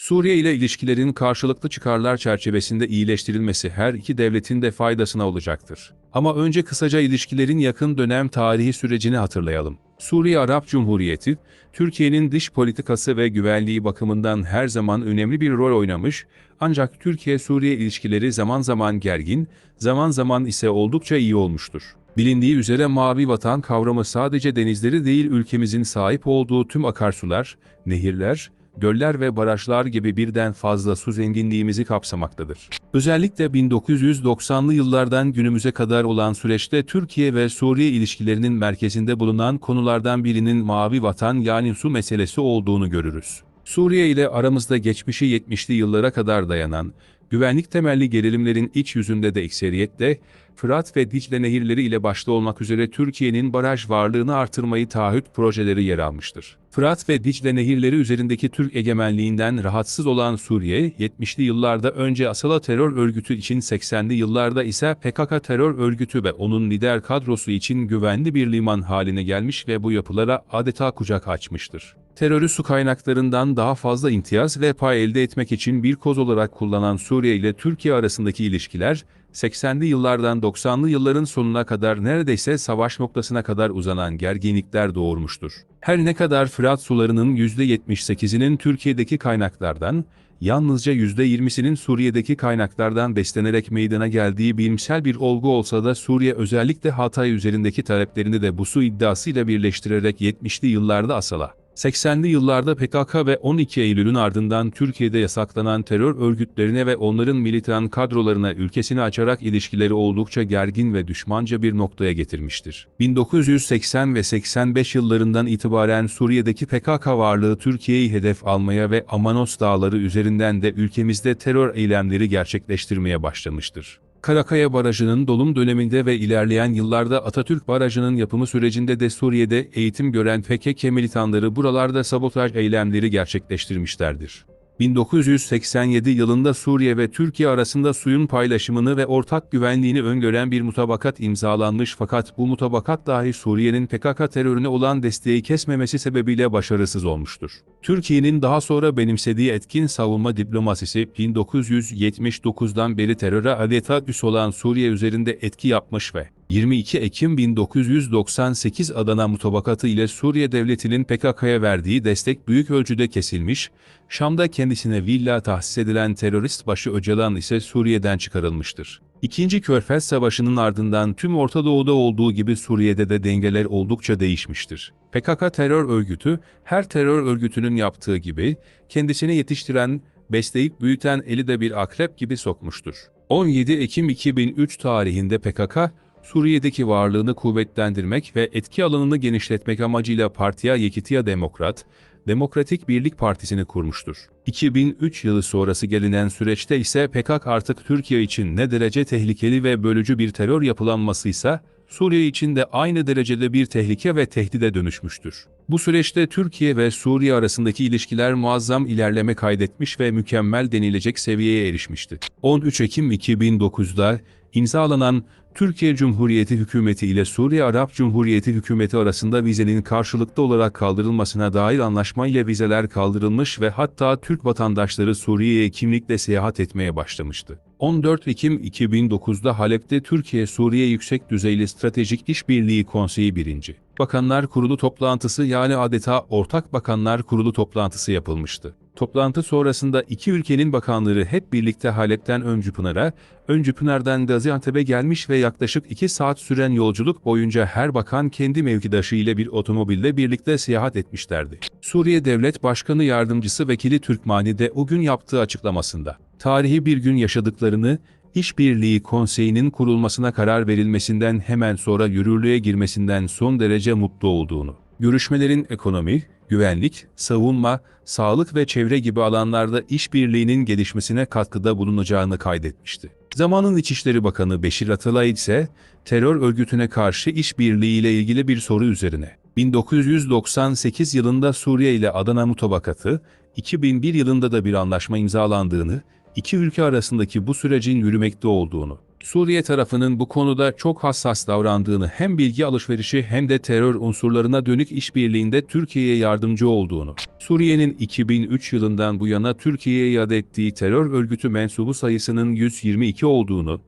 Suriye ile ilişkilerin karşılıklı çıkarlar çerçevesinde iyileştirilmesi her iki devletin de faydasına olacaktır. Ama önce kısaca ilişkilerin yakın dönem tarihi sürecini hatırlayalım. Suriye Arap Cumhuriyeti, Türkiye'nin dış politikası ve güvenliği bakımından her zaman önemli bir rol oynamış, ancak Türkiye-Suriye ilişkileri zaman zaman gergin, zaman zaman ise oldukça iyi olmuştur. Bilindiği üzere mavi vatan kavramı sadece denizleri değil ülkemizin sahip olduğu tüm akarsular, nehirler, göller ve barajlar gibi birden fazla su zenginliğimizi kapsamaktadır. Özellikle 1990'lı yıllardan günümüze kadar olan süreçte Türkiye ve Suriye ilişkilerinin merkezinde bulunan konulardan birinin mavi vatan yani su meselesi olduğunu görürüz. Suriye ile aramızda geçmişi 70'li yıllara kadar dayanan, güvenlik temelli gerilimlerin iç yüzünde de ekseriyetle, Fırat ve Dicle nehirleri ile başta olmak üzere Türkiye'nin baraj varlığını artırmayı taahhüt projeleri yer almıştır. Fırat ve Dicle nehirleri üzerindeki Türk egemenliğinden rahatsız olan Suriye, 70'li yıllarda önce Asala terör örgütü için 80'li yıllarda ise PKK terör örgütü ve onun lider kadrosu için güvenli bir liman haline gelmiş ve bu yapılara adeta kucak açmıştır. Terörü su kaynaklarından daha fazla imtiyaz ve pay elde etmek için bir koz olarak kullanan Suriye ile Türkiye arasındaki ilişkiler, 80'li yıllardan 90'lı yılların sonuna kadar neredeyse savaş noktasına kadar uzanan gerginlikler doğurmuştur. Her ne kadar Fırat sularının %78'inin Türkiye'deki kaynaklardan, yalnızca %20'sinin Suriye'deki kaynaklardan beslenerek meydana geldiği bilimsel bir olgu olsa da Suriye özellikle Hatay üzerindeki taleplerini de bu su iddiasıyla birleştirerek 70'li yıllarda asala. 80'li yıllarda PKK ve 12 Eylül'ün ardından Türkiye'de yasaklanan terör örgütlerine ve onların militan kadrolarına ülkesini açarak ilişkileri oldukça gergin ve düşmanca bir noktaya getirmiştir. 1980 ve 85 yıllarından itibaren Suriye'deki PKK varlığı Türkiye'yi hedef almaya ve Amanos dağları üzerinden de ülkemizde terör eylemleri gerçekleştirmeye başlamıştır. Karakaya Barajı'nın dolum döneminde ve ilerleyen yıllarda Atatürk Barajı'nın yapımı sürecinde de Suriye'de eğitim gören PKK militanları buralarda sabotaj eylemleri gerçekleştirmişlerdir. 1987 yılında Suriye ve Türkiye arasında suyun paylaşımını ve ortak güvenliğini öngören bir mutabakat imzalanmış fakat bu mutabakat dahi Suriye'nin PKK terörüne olan desteği kesmemesi sebebiyle başarısız olmuştur. Türkiye'nin daha sonra benimsediği etkin savunma diplomasisi 1979'dan beri teröre adeta üs olan Suriye üzerinde etki yapmış ve 22 Ekim 1998 Adana Mutabakatı ile Suriye Devleti'nin PKK'ya verdiği destek büyük ölçüde kesilmiş, Şam'da kendisine villa tahsis edilen terörist başı Öcalan ise Suriye'den çıkarılmıştır. İkinci Körfez Savaşı'nın ardından tüm Orta Doğu'da olduğu gibi Suriye'de de dengeler oldukça değişmiştir. PKK terör örgütü, her terör örgütünün yaptığı gibi, kendisini yetiştiren, besleyip büyüten eli de bir akrep gibi sokmuştur. 17 Ekim 2003 tarihinde PKK, Suriye'deki varlığını kuvvetlendirmek ve etki alanını genişletmek amacıyla Partiya Yekitiya Demokrat, Demokratik Birlik Partisi'ni kurmuştur. 2003 yılı sonrası gelinen süreçte ise PKK artık Türkiye için ne derece tehlikeli ve bölücü bir terör yapılanmasıysa, Suriye için de aynı derecede bir tehlike ve tehdide dönüşmüştür. Bu süreçte Türkiye ve Suriye arasındaki ilişkiler muazzam ilerleme kaydetmiş ve mükemmel denilecek seviyeye erişmişti. 13 Ekim 2009'da imzalanan Türkiye Cumhuriyeti Hükümeti ile Suriye Arap Cumhuriyeti Hükümeti arasında vizenin karşılıklı olarak kaldırılmasına dair anlaşma ile vizeler kaldırılmış ve hatta Türk vatandaşları Suriye'ye kimlikle seyahat etmeye başlamıştı. 14 Ekim 2009'da Halep'te Türkiye-Suriye Yüksek Düzeyli Stratejik İşbirliği Konseyi 1. Bakanlar Kurulu toplantısı yani adeta Ortak Bakanlar Kurulu toplantısı yapılmıştı. Toplantı sonrasında iki ülkenin bakanları hep birlikte Halep'ten Öncüpınar'a, Öncüpınar'dan Gaziantep'e gelmiş ve yaklaşık iki saat süren yolculuk boyunca her bakan kendi mevkidaşı ile bir otomobille birlikte seyahat etmişlerdi. Suriye Devlet Başkanı Yardımcısı Vekili Türkmani de o gün yaptığı açıklamasında, tarihi bir gün yaşadıklarını, İşbirliği Konseyi'nin kurulmasına karar verilmesinden hemen sonra yürürlüğe girmesinden son derece mutlu olduğunu, görüşmelerin ekonomi, güvenlik, savunma, sağlık ve çevre gibi alanlarda işbirliğinin gelişmesine katkıda bulunacağını kaydetmişti. Zamanın İçişleri Bakanı Beşir Atalay ise terör örgütüne karşı işbirliği ile ilgili bir soru üzerine 1998 yılında Suriye ile Adana Mutabakatı, 2001 yılında da bir anlaşma imzalandığını, iki ülke arasındaki bu sürecin yürümekte olduğunu, Suriye tarafının bu konuda çok hassas davrandığını hem bilgi alışverişi hem de terör unsurlarına dönük işbirliğinde Türkiye'ye yardımcı olduğunu, Suriye'nin 2003 yılından bu yana Türkiye'ye iade ettiği terör örgütü mensubu sayısının 122 olduğunu,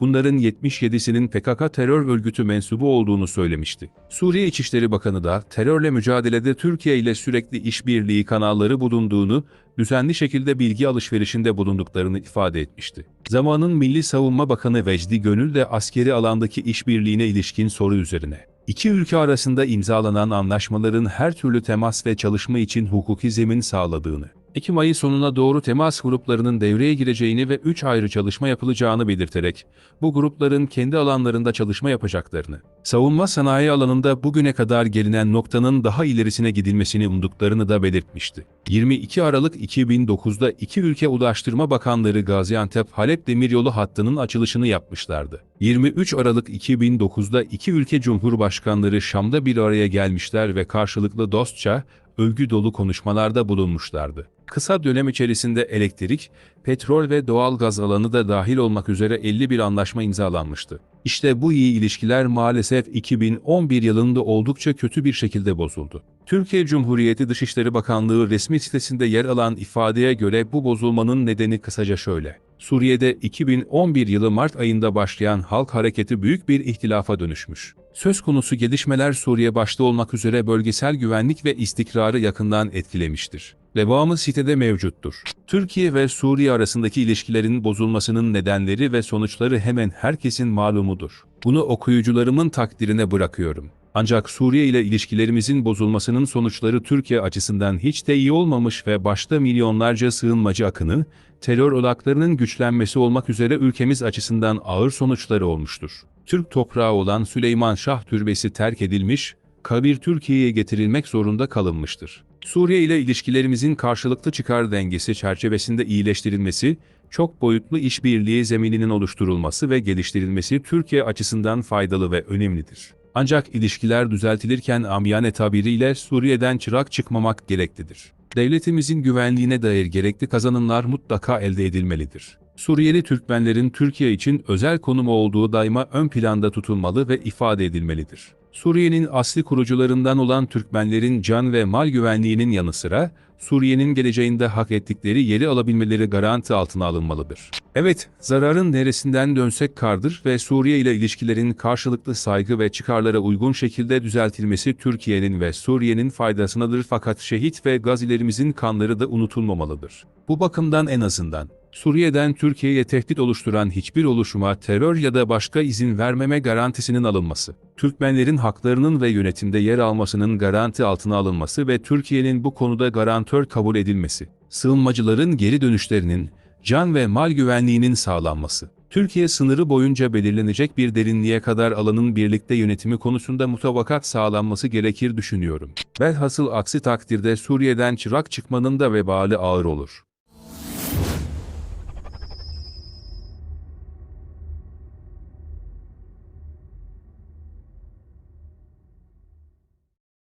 bunların 77'sinin PKK terör örgütü mensubu olduğunu söylemişti. Suriye İçişleri Bakanı da terörle mücadelede Türkiye ile sürekli işbirliği kanalları bulunduğunu, düzenli şekilde bilgi alışverişinde bulunduklarını ifade etmişti. Zamanın Milli Savunma Bakanı Vecdi Gönül de askeri alandaki işbirliğine ilişkin soru üzerine. İki ülke arasında imzalanan anlaşmaların her türlü temas ve çalışma için hukuki zemin sağladığını, Ekim ayı sonuna doğru temas gruplarının devreye gireceğini ve 3 ayrı çalışma yapılacağını belirterek, bu grupların kendi alanlarında çalışma yapacaklarını, savunma sanayi alanında bugüne kadar gelinen noktanın daha ilerisine gidilmesini umduklarını da belirtmişti. 22 Aralık 2009'da iki ülke Ulaştırma Bakanları Gaziantep-Halep Demiryolu hattının açılışını yapmışlardı. 23 Aralık 2009'da iki ülke Cumhurbaşkanları Şam'da bir araya gelmişler ve karşılıklı dostça, övgü dolu konuşmalarda bulunmuşlardı. Kısa dönem içerisinde elektrik, petrol ve doğal gaz alanı da dahil olmak üzere 51 anlaşma imzalanmıştı. İşte bu iyi ilişkiler maalesef 2011 yılında oldukça kötü bir şekilde bozuldu. Türkiye Cumhuriyeti Dışişleri Bakanlığı resmi sitesinde yer alan ifadeye göre bu bozulmanın nedeni kısaca şöyle. Suriye'de 2011 yılı Mart ayında başlayan halk hareketi büyük bir ihtilafa dönüşmüş. Söz konusu gelişmeler Suriye başta olmak üzere bölgesel güvenlik ve istikrarı yakından etkilemiştir. Devamı sitede mevcuttur. Türkiye ve Suriye arasındaki ilişkilerin bozulmasının nedenleri ve sonuçları hemen herkesin malumudur. Bunu okuyucularımın takdirine bırakıyorum. Ancak Suriye ile ilişkilerimizin bozulmasının sonuçları Türkiye açısından hiç de iyi olmamış ve başta milyonlarca sığınmacı akını, terör odaklarının güçlenmesi olmak üzere ülkemiz açısından ağır sonuçları olmuştur. Türk toprağı olan Süleyman Şah Türbesi terk edilmiş, kabir Türkiye'ye getirilmek zorunda kalınmıştır. Suriye ile ilişkilerimizin karşılıklı çıkar dengesi çerçevesinde iyileştirilmesi, çok boyutlu işbirliği zemininin oluşturulması ve geliştirilmesi Türkiye açısından faydalı ve önemlidir. Ancak ilişkiler düzeltilirken amiyane tabiriyle Suriye'den çırak çıkmamak gereklidir. Devletimizin güvenliğine dair gerekli kazanımlar mutlaka elde edilmelidir. Suriyeli Türkmenlerin Türkiye için özel konumu olduğu daima ön planda tutulmalı ve ifade edilmelidir. Suriye'nin asli kurucularından olan Türkmenlerin can ve mal güvenliğinin yanı sıra, Suriye'nin geleceğinde hak ettikleri yeri alabilmeleri garanti altına alınmalıdır. Evet, zararın neresinden dönsek kardır ve Suriye ile ilişkilerin karşılıklı saygı ve çıkarlara uygun şekilde düzeltilmesi Türkiye'nin ve Suriye'nin faydasınadır fakat şehit ve gazilerimizin kanları da unutulmamalıdır. Bu bakımdan en azından, Suriye'den Türkiye'ye tehdit oluşturan hiçbir oluşuma terör ya da başka izin vermeme garantisinin alınması, Türkmenlerin haklarının ve yönetimde yer almasının garanti altına alınması ve Türkiye'nin bu konuda garantör kabul edilmesi, sığınmacıların geri dönüşlerinin, can ve mal güvenliğinin sağlanması, Türkiye sınırı boyunca belirlenecek bir derinliğe kadar alanın birlikte yönetimi konusunda mutabakat sağlanması gerekir düşünüyorum. Velhasıl aksi takdirde Suriye'den çırak çıkmanın da vebali ağır olur.